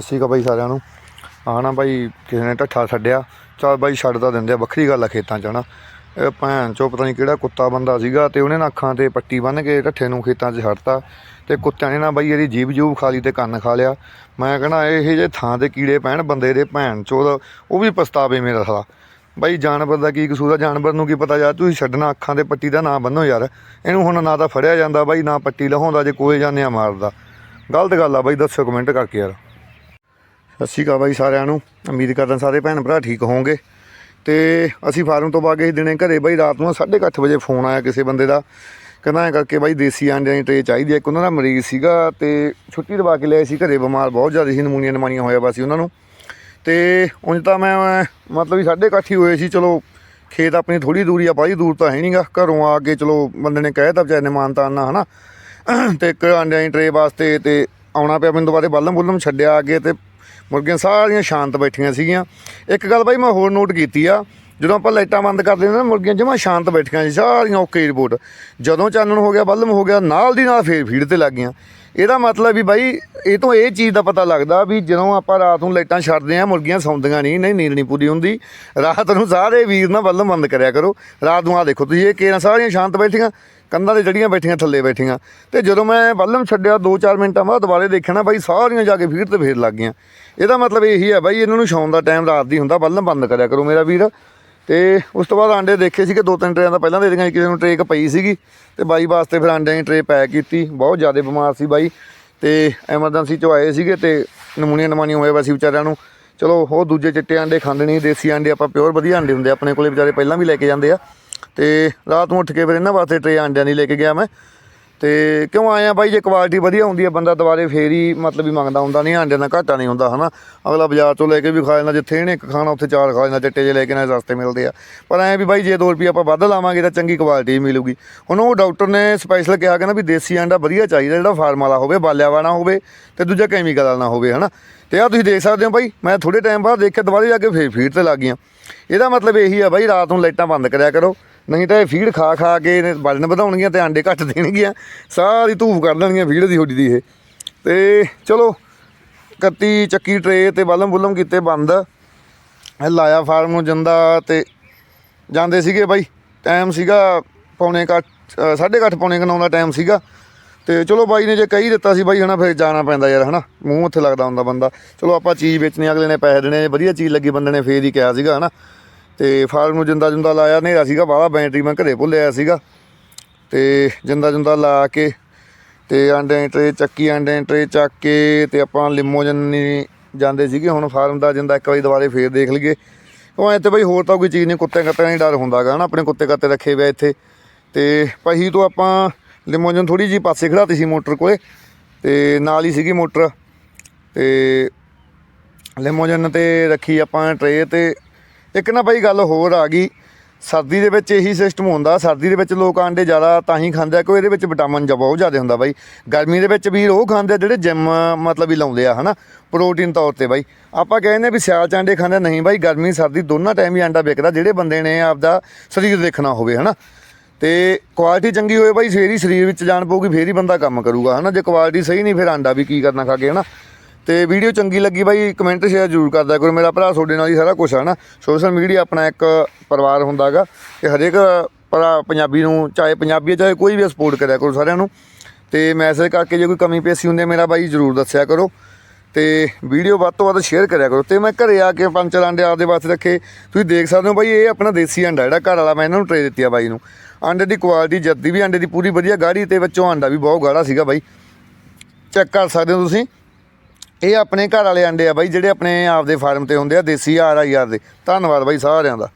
ਸਤਿ ਕਾ ਬਾਈ ਸਾਰਿਆਂ ਨੂੰ। ਆਹ ਨਾ ਬਾਈ ਕਿਸੇ ਨੇ ਢੱਠਾ ਛੱਡਿਆ। ਚੱਲ ਬਾਈ ਛੱਡ ਤਾਂ ਦਿੰਦੇ ਆ, ਵੱਖਰੀ ਗੱਲ ਆ ਖੇਤਾਂ 'ਚ ਨਾ ਇਹ ਭੈਣ ਚੋ ਪਤਾ ਨਹੀਂ ਕਿਹੜਾ ਕੁੱਤਾ ਬੰਦਾ ਸੀਗਾ ਤੇ ਉਹਨੇ ਨਾ ਅੱਖਾਂ ਤੇ ਪੱਟੀ ਬੰਨ੍ਹ ਕੇ ਢੱਠੇ ਨੂੰ ਖੇਤਾਂ 'ਚ ਛੱਡਤਾ। ਤੇ ਕੁੱਤਿਆਂ ਨੇ ਨਾ ਬਾਈ ਇਹਦੀ ਜੀਬ ਜੂਬ ਖਾ ਲਈ ਤੇ ਕੰਨ ਖਾ ਲਿਆ। ਮੈਂ ਕਹਣਾ ਇਹ ਜੇ ਥਾਂ ਤੇ ਕੀੜੇ ਪੈਣ, ਬੰਦੇ ਦੇ ਭੈਣ ਚੋ ਦਾ ਉਹ ਵੀ ਪਛਤਾਵੇ ਮੇਰਾ ਸਾਲਾ। ਬਾਈ ਜਾਨਵਰ ਦਾ ਕੀ ਕਸੂਰ ਆ? ਜਾਨਵਰ ਨੂੰ ਕੀ ਪਤਾ ਯਾਰ, ਤੁਸੀਂ ਛੱਡਣਾ ਅੱਖਾਂ ਤੇ ਪੱਟੀ ਦਾ ਨਾ ਬੰਨੋ ਯਾਰ। ਇਹਨੂੰ ਹੁਣ ਨਾ ਤਾਂ ਫੜਿਆ ਜਾਂਦਾ ਬਾਈ, ਨਾ ਪੱਟੀ ਲਹਾਉਂਦਾ, ਜੇ ਕੋਲੇ ਜਾਂਦੇ ਆ ਮਾਰਦਾ। ਗਲਤ ਗੱਲ ਆ ਬਾਈ, ਦੱਸੋ ਕਮੈਂਟ ਕਰਕੇ ਯਾਰ। ਸਤਿ ਸ਼੍ਰੀ ਅਕਾਲ ਬਾਈ ਸਾਰਿਆਂ ਨੂੰ। ਉਮੀਦ ਕਰਦਾ ਸਾਰੇ ਭੈਣ ਭਰਾ ਠੀਕ ਹੋਵੋਗੇ। ਤੇ ਅਸੀਂ ਫਾਰਮ ਤੋਂ ਬਾਅਦ ਇਸ ਦਿਨੇ ਘਰੇ ਬਾਈ ਰਾਤ ਨੂੰ 8:30 ਵਜੇ ਫੋਨ ਆਇਆ ਕਿਸੇ ਬੰਦੇ ਦਾ। ਕਹਿੰਦਾ ਐ ਕਰਕੇ ਬਾਈ ਦੇਸੀ ਆਂਡਿਆਂ ਦੀ ਟਰੇ ਚਾਹੀਦੀ ਹੈ ਇੱਕ ਉਹਨਾਂ ਦਾ ਮਰੀਜ਼ ਸੀਗਾ ਤੇ ਛੁੱਟੀ ਦਵਾ ਕੇ ਲਿਆਏ ਸੀ ਘਰੇ, ਬਿਮਾਰ ਬਹੁਤ ਜ਼ਿਆਦਾ ਸੀ, ਨਮੂਨੀਆ ਨਮਾਨੀਆਂ ਹੋਇਆ ਵਾ ਸੀ ਉਹਨਾਂ ਨੂੰ। ਤੇ ਉਂਝ ਤਾਂ ਮੈਂ, ਮਤਲਬ ਵੀ 8:30 ਹੀ ਹੋਏ ਸੀ, ਚਲੋ ਖੇਤ ਆਪਣੀ ਥੋੜੀ ਦੂਰੀ ਆ, ਬਾਈ ਦੂਰ ਤਾਂ ਹੈ ਨਹੀਂਗਾ ਘਰੋਂ ਆ ਕੇ ਚਲੋ ਬੰਦੇ ਨੇ ਕਹਿ ਤਾ ਵਿਚਾਰੇ ਨੇ ਮਾਨਤਾਨ ਨਾਲ, ਹਨਾ। ਤੇ ਇੱਕ ਆਂਡਿਆਂ ਦੀ ਟਰੇ ਵਾਸਤੇ ਤੇ ਆਉਣਾ ਪਿਆ, ਮੈਨੂੰ ਦੁਬਾਰੇ ਬੱਲਮ ਬੁੱਲਮ ਛੱਡਿਆ ਆ ਕੇ ਤੇ ਮੁਰਗੀਆਂ ਸਾਰੀਆਂ ਸ਼ਾਂਤ ਬੈਠੀਆਂ ਸੀਗੀਆਂ। ਇੱਕ ਗੱਲ ਬਾਈ ਮੈਂ ਹੋਰ ਨੋਟ ਕੀਤੀ ਆ, ਜਦੋਂ ਆਪਾਂ ਲਾਈਟਾਂ ਬੰਦ ਕਰ ਦਿੰਦੇ ਨਾ, ਮੁਰਗੀਆਂ ਜਮਾ ਸ਼ਾਂਤ ਬੈਠੀਆਂ ਸੀ, ਸਾਰੀਆਂ ਓਕੇ ਰਿਪੋਰਟ ਜਦੋਂ ਚਾਨਣ ਹੋ ਗਿਆ ਬੱਲਮ ਹੋ ਗਿਆ, ਨਾਲ ਦੀ ਨਾਲ ਫੇਰ ਫੀਡ ਤੇ ਲੱਗ ਗਈਆਂ। ਇਹਦਾ ਮਤਲਬ ਵੀ ਬਾਈ, ਇਹ ਤੋਂ ਇਹ ਚੀਜ਼ ਦਾ ਪਤਾ ਲੱਗਦਾ ਵੀ ਜਦੋਂ ਆਪਾਂ ਰਾਤ ਨੂੰ ਲਾਈਟਾਂ ਛੱਡਦੇ ਆ ਮੁਰਗੀਆਂ ਸੌਂਦੀਆਂ ਨਹੀਂ ਨਹੀਂ ਨੀਂਦ ਨਹੀਂ ਪੂਰੀ ਹੁੰਦੀ। ਰਾਤ ਨੂੰ ਸਾਰੇ ਵੀਰ ਨਾ ਬੱਲਮ ਬੰਦ ਕਰਿਆ ਕਰੋ। ਰਾਤ ਨੂੰ ਆ ਦੇਖੋ ਤੁਸੀਂ, ਇਹ ਕੇਰਾਂ ਸਾਰੀਆਂ ਸ਼ਾਂਤ ਬੈਠੀਆਂ, ਕੰਧਾਂ ਤੇ ਜੜੀਆਂ ਬੈਠੀਆਂ, ਥੱਲੇ ਬੈਠੀਆਂ। ਤੇ ਜਦੋਂ ਮੈਂ ਬੱਲਮ ਛੱਡਿਆ 2-4 ਮਿੰਟਾਂ ਬਾਅਦ ਦੁਬਾਰੇ ਦੇਖਿਆ ਨਾ ਬਾਈ, ਸਾਰੀਆਂ ਜਾ ਕੇ ਫੀਡ ਤੇ ਫੇਰ ਲੱਗ ਗਈਆਂ। ਇਹਦਾ ਮਤਲਬ ਇਹੀ ਹੈ ਬਾਈ, ਇਹਨਾਂ ਨੂੰ ਸ਼ੌਣ ਦਾ ਟਾਈਮ ਰਾਤ ਦੀ ਹੁੰਦਾ ਬੱਲਮ ਬੰਦ ਕਰਿਆ ਕਰੋ ਮੇਰਾ ਵੀਰ। ਤੇ ਉਸ ਤੋਂ ਬਾਅਦ ਆਂਡੇ ਦੇਖੇ ਸੀਗੇ, ਦੋ ਤਿੰਨ ਟਰੇਆਂ ਦਾ ਪਹਿਲਾਂ ਦੇ ਦਿੱਤੀਆਂ ਕਿਸੇ ਨੂੰ ਟਰੇ ਇੱਕ ਪਈ ਸੀਗੀ ਤੇ ਬਾਈ ਵਾਸਤੇ ਫਿਰ ਆਂਡਿਆਂ ਦੀ ਟਰੇ ਪੈਕ ਕੀਤੀ, ਬਹੁਤ ਜ਼ਿਆਦਾ ਬਿਮਾਰ ਸੀ ਬਾਈ ਤੇ ਐਮਰਜੈਂਸੀ ਚੋਂ ਆਏ ਸੀਗੇ ਤੇ ਨਮੂਨੀਆਂ ਨਮਾਨੀਆਂ ਹੋਏ ਵਾ ਵਿਚਾਰਿਆਂ ਨੂੰ। ਚਲੋ, ਉਹ ਦੂਜੇ ਚਿੱਟੇ ਆਂਡੇ ਖਾਂਦੇ ਨਹੀਂ, ਦੇਸੀ ਆਂਡੇ ਆਪਾਂ ਪਿਓਰ ਵਧੀਆ ਆਂਡੇ ਹੁੰਦੇ ਆਪਣੇ ਕੋਲੇ ਵਿਚਾਰੇ ਪਹਿਲਾਂ ਵੀ ਲੈ ਕੇ ਜਾਂਦੇ ਆ। ਤੇ ਰਾਤ ਨੂੰ ਉੱਠ ਕੇ ਫਿਰ ਇਹਨਾਂ ਵਾਸਤੇ ਟਰੇ ਆਂਡਿਆਂ ਦੀ ਲੈ ਕੇ ਗਿਆ ਮੈਂ। ਤੇ ਕਿਉਂ ਆਏ ਆਇਆ ਬਾਈ? ਜੇ ਕੁਆਲਿਟੀ ਵਧੀਆ ਹੁੰਦੀ ਹੈ ਬੰਦਾ ਦੁਬਾਰੇ ਫੇਰ ਹੀ ਮਤਲਬ ਵੀ ਮੰਗਦਾ ਹੁੰਦਾ, ਨਹੀਂ ਆਂਡੇ ਦਾ ਘਾਟਾ ਨਹੀਂ ਹੁੰਦਾ, ਹਨਾ? ਅਗਲਾ ਬਾਜ਼ਾਰ ਤੋਂ ਲੈ ਕੇ ਵੀ ਖਾ ਲੈਂਦਾ, ਜਿੱਥੇ ਇਹਨੇ ਇੱਕ ਖਾਣਾ, ਉੱਥੇ ਚਾਰ ਖਾ ਲੈਂਦਾ, ਚਿੱਟੇ ਜੇ ਲੈ ਕੇ ਨਾ ਸਸਤੇ ਮਿਲਦੇ ਆ। ਪਰ ਐਂ ਵੀ ਬਾਈ, ਜੇ 2 ਰੁਪਏ ਆਪਾਂ ਵੱਧ ਲਾਵਾਂਗੇ ਤਾਂ ਚੰਗੀ ਕੁਆਲਿਟੀ ਮਿਲੂਗੀ। ਹੁਣ ਉਹ ਡਾਕਟਰ ਨੇ ਸਪੈਸ਼ਲ ਕਿਹਾ ਕਿ ਨਾ ਵੀ ਦੇਸੀ ਆਂਡਾ ਵਧੀਆ ਚਾਹੀਦਾ, ਜਿਹੜਾ ਫਾਰਮ ਵਾਲਾ ਹੋਵੇ, ਬਾਲਿਆ ਵਾਲਾ ਹੋਵੇ, ਤੇ ਦੂਜਾ ਕੈਮੀਕਲ ਵਾਲਾ ਨਾ ਹੋਵੇ, ਹਨਾ? ਤੇ ਆ ਤੁਸੀਂ ਦੇਖ ਸਕਦੇ ਹੋ ਬਾਈ, ਮੈਂ ਥੋੜੇ ਟਾਈਮ ਬਾਅਦ ਦੇਖਿਆ, ਦੁਬਾਰੇ ਜਾ ਕੇ ਫੇਰ ਫੀਡ ਤੇ ਲੱਗ ਗਈਆਂ। ਇਹਦਾ ਮਤਲਬ ਇਹੀ ਆ ਬਾਈ, ਰਾਤ ਨੂੰ ਲਾਈਟਾਂ ਬੰਦ ਕਰਿਆ ਕਰੋ। ਨਹੀਂ ਤਾਂ ਇਹ ਫੀਡ ਖਾ ਖਾ ਕੇ ਇਹਨੇ ਵਜਨ ਵਧਾਉਣਗੀਆਂ ਤੇ ਆਂਡੇ ਘੱਟ ਦੇਣਗੀਆਂ। ਸਾਰੀ ਧੂਫ ਕਰ ਲੈਣਗੀਆਂ ਫੀਡ ਦੀ ਹੋਡੀ ਦੀ ਇਹ। ਤੇ ਚਲੋ ਕੱਤੀ ਚੱਕੀ ਟਰੇ ਤੇ ਬਲਮ ਬੁਲਮ ਕੀਤੇ ਬੰਦ। ਲਾਇਆ ਫਾਰਮ ਨੂੰ ਜਾਂਦਾ ਤੇ ਜਾਂਦੇ ਸੀਗੇ ਬਾਈ। ਟਾਈਮ ਸੀਗਾ ਪੌਣੇ ਕੁ ਅੱਠ, ਅ, ਸਾਢੇ ਕੁ ਅੱਠ ਪੌਣੇ ਕੁ ਦਾ ਟਾਈਮ ਸੀਗਾ। ਤੇ ਚਲੋ ਬਾਈ ਨੇ ਜੇ ਕਹੀ ਦਿੱਤਾ ਸੀ ਬਾਈ ਹਨਾ ਫਿਰ ਜਾਣਾ ਪੈਂਦਾ ਯਾਰ ਹਨਾ। ਮੂੰਹ ਉੱਥੇ ਲੱਗਦਾ ਹੁੰਦਾ ਬੰਦਾ। ਚਲੋ ਆਪਾਂ ਚੀਜ਼ ਵੇਚਣੀ ਅਗਲੇ ਨੇ ਪੈਸੇ ਦੇਣੇ ਵਧੀਆ ਚੀਜ਼ ਲੱਗੀ ਬੰਦੇ ਨੇ ਫੇਰ ਹੀ ਕਿਹਾ ਸੀਗਾ ਹਨਾ। ਤੇ ਫਾਰਮ ਨੂੰ ਜਿੰਦਾ ਜੁੰਦਾ ਲਾਇਆ, ਹਨੇਰਾ ਸੀਗਾ, ਬਾਹਲਾ ਬੈਟਰੀ ਮੈਂ ਘਰੇ ਭੁੱਲਿਆ ਸੀਗਾ। ਤੇ ਜਿੰਦਾ ਜੁੰਦਾ ਲਾ ਕੇ ਤੇ ਆਂਡੇ ਟਰੇ ਚੱਕੀ ਆਂਡੇ ਟਰੇ ਚੱਕ ਕੇ ਤੇ ਆਪਾਂ ਲਿਮੋਜਨ ਨਹੀਂ ਜਾਂਦੇ ਸੀਗੇ। ਹੁਣ ਫਾਰਮ ਦਾ ਜਿੰਦਾ ਇੱਕ ਵਾਰੀ ਦੁਬਾਰੇ ਫੇਰ ਦੇਖ ਲਈਏ। ਉਹ ਇੱਥੇ ਤੇ ਬਈ ਹੋਰ ਤਾਂ ਕੋਈ ਚੀਜ਼ ਨਹੀਂ ਕੁੱਤੇ ਕੱਤਿਆਂ ਦਾ ਹੀ ਡਰ ਹੁੰਦਾਗਾ, ਹਨਾ? ਆਪਣੇ ਕੁੱਤੇ ਕੱਤੇ ਰੱਖੇ ਹੋਏ ਇੱਥੇ। ਤੇ ਪਹੀ ਤੋਂ ਆਪਾਂ ਲਿਮੋਜਨ ਥੋੜੀ ਜੀ ਪਾਸੇ ਖੜਾਤੀ ਸੀ ਮੋਟਰ ਕੋਲੇ। ਤੇ ਨਾਲ ਹੀ ਸੀਗੀ ਮੋਟਰ। ਤੇ ਲਿਮੋਜਨ ਤੇ ਰੱਖੀ ਆਪਾਂ ਟਰੇ ਤੇ। ਇੱਕ ਨਾ ਭਾਈ ਗੱਲ ਹੋਰ ਆ ਗਈ, ਸਰਦੀ ਦੇ ਵਿੱਚ ਇਹੀ ਸਿਸਟਮ ਹੁੰਦਾ, ਸਰਦੀ ਦੇ ਵਿੱਚ ਲੋਕ ਆਂਡੇ ਜ਼ਿਆਦਾ ਤਾਂ ਹੀ ਖਾਂਦੇ ਆ ਕਿ ਇਹਦੇ ਵਿੱਚ ਵਿਟਾਮਿਨ ਜਾਂ ਬਹੁਤ ਜ਼ਿਆਦਾ ਹੁੰਦਾ ਬਾਈ। ਗਰਮੀ ਦੇ ਵਿੱਚ ਵੀ ਉਹ ਖਾਂਦੇ ਆ ਜਿਹੜੇ ਜਿਮ ਮਤਲਬ ਹੀ ਲਾਉਂਦੇ ਆ, ਹਨਾ? ਪ੍ਰੋਟੀਨ ਤੌਰ ਤੇ ਬਾਈ। ਆਪਾਂ ਕਹਿੰਦੇ ਆ ਵੀ ਸਿਆਲ ਚ ਆਂਡੇ ਖਾਂਦੇ ਨਹੀਂ ਬਾਈ, ਗਰਮੀ, ਸਰਦੀ ਦੋਨਾਂ ਟਾਈਮ ਹੀ ਆਂਡਾ ਵਿਕਦਾ, ਜਿਹੜੇ ਬੰਦੇ ਨੇ ਆਪਦਾ ਸਰੀਰ ਦੇਖਣਾ ਹੋਵੇ, ਹਨਾ? ਤੇ ਕੁਆਲਿਟੀ ਚੰਗੀ ਹੋਵੇ ਬਾਈ, ਫੇਰ ਹੀ ਸਰੀਰ ਵਿੱਚ ਜਾਣ ਪਊਗੀ, ਫੇਰ ਹੀ ਬੰਦਾ ਕੰਮ ਕਰੂਗਾ, ਹਨਾ? ਜੇ ਕੁਆਲਿਟੀ ਸਹੀ ਨਹੀਂ, ਫਿਰ ਆਂਡਾ ਵੀ ਕੀ ਕਰਨਾ ਖਾ ਕੇ, ਹਨਾ? ਤੇ ਵੀਡੀਓ ਚੰਗੀ ਲੱਗੀ ਬਾਈ ਕਮੈਂਟ ਸ਼ੇਅਰ ਜ਼ਰੂਰ ਕਰਦਾ ਕਰੋ। ਮੇਰਾ ਭਰਾ ਤੁਹਾਡੇ ਨਾਲ ਹੀ ਸਾਰਾ ਕੁਝ ਹੈ ਨਾ। ਸੋਸ਼ਲ ਮੀਡੀਆ ਆਪਣਾ ਇੱਕ ਪਰਿਵਾਰ ਹੁੰਦਾਗਾ ਤੇ ਹਰੇਕ ਭਰਾ ਪੰਜਾਬੀ ਨੂੰ ਚਾਹੇ ਪੰਜਾਬੀ ਹੈ, ਚਾਹੇ ਕੋਈ ਵੀ ਸਪੋਰਟ ਕਰਿਆ ਕਰੋ ਸਾਰਿਆਂ ਨੂੰ। ਤੇ ਮੈਸੇਜ ਕਰਕੇ ਜੇ ਕੋਈ ਕਮੀ ਪੇਸ਼ੀ ਹੁੰਦੀ ਮੇਰਾ ਬਾਈ ਜ਼ਰੂਰ ਦੱਸਿਆ ਕਰੋ। ਤੇ ਵੀਡੀਓ ਵੱਧ ਤੋਂ ਵੱਧ ਸ਼ੇਅਰ ਕਰਿਆ ਕਰੋ। ਤੇ ਮੈਂ ਘਰੇ ਆ ਕੇ ਪੰਜ ਚਾਰ ਅੰਡੇ ਆਪਦੇ ਵਾਸਤੇ ਰੱਖੇ। ਤੁਸੀਂ ਦੇਖ ਸਕਦੇ ਹੋ ਬਾਈ ਇਹ ਆਪਣਾ ਦੇਸੀ ਅੰਡਾ ਜਿਹੜਾ ਘਰ ਵਾਲਾ ਮੈਂ ਇਹਨਾਂ ਨੂੰ ਟਰੇ ਦਿੱਤੀ ਆ ਬਾਈ ਨੂੰ। ਅੰਡੇ ਦੀ ਕੁਆਲਿਟੀ ਜੱਦੀ ਵੀ ਅੰਡੇ ਦੀ ਪੂਰੀ ਵਧੀਆ ਗਾੜੀ ਤੇ ਵਿੱਚੋਂ ਅੰਡਾ ਵੀ ਬਹੁਤ ਗਾੜਾ ਸੀਗਾ ਬਾਈ। ਚੈੱਕ ਕਰ ਸਕਦੇ ਹੋ ਤੁਸੀਂ। ਇਹ ਆਪਣੇ ਘਰ ਵਾਲੇ ਅੰਡੇ ਆ ਬਾਈ, ਜਿਹੜੇ ਆਪਣੇ ਆਪ ਦੇ ਫਾਰਮ ਤੇ ਹੁੰਦੇ ਆ, ਦੇਸੀ ਆਰ ਆਈ ਆਰ ਦੇ। ਧੰਨਵਾਦ ਬਾਈ ਸਾਰਿਆਂ ਦਾ।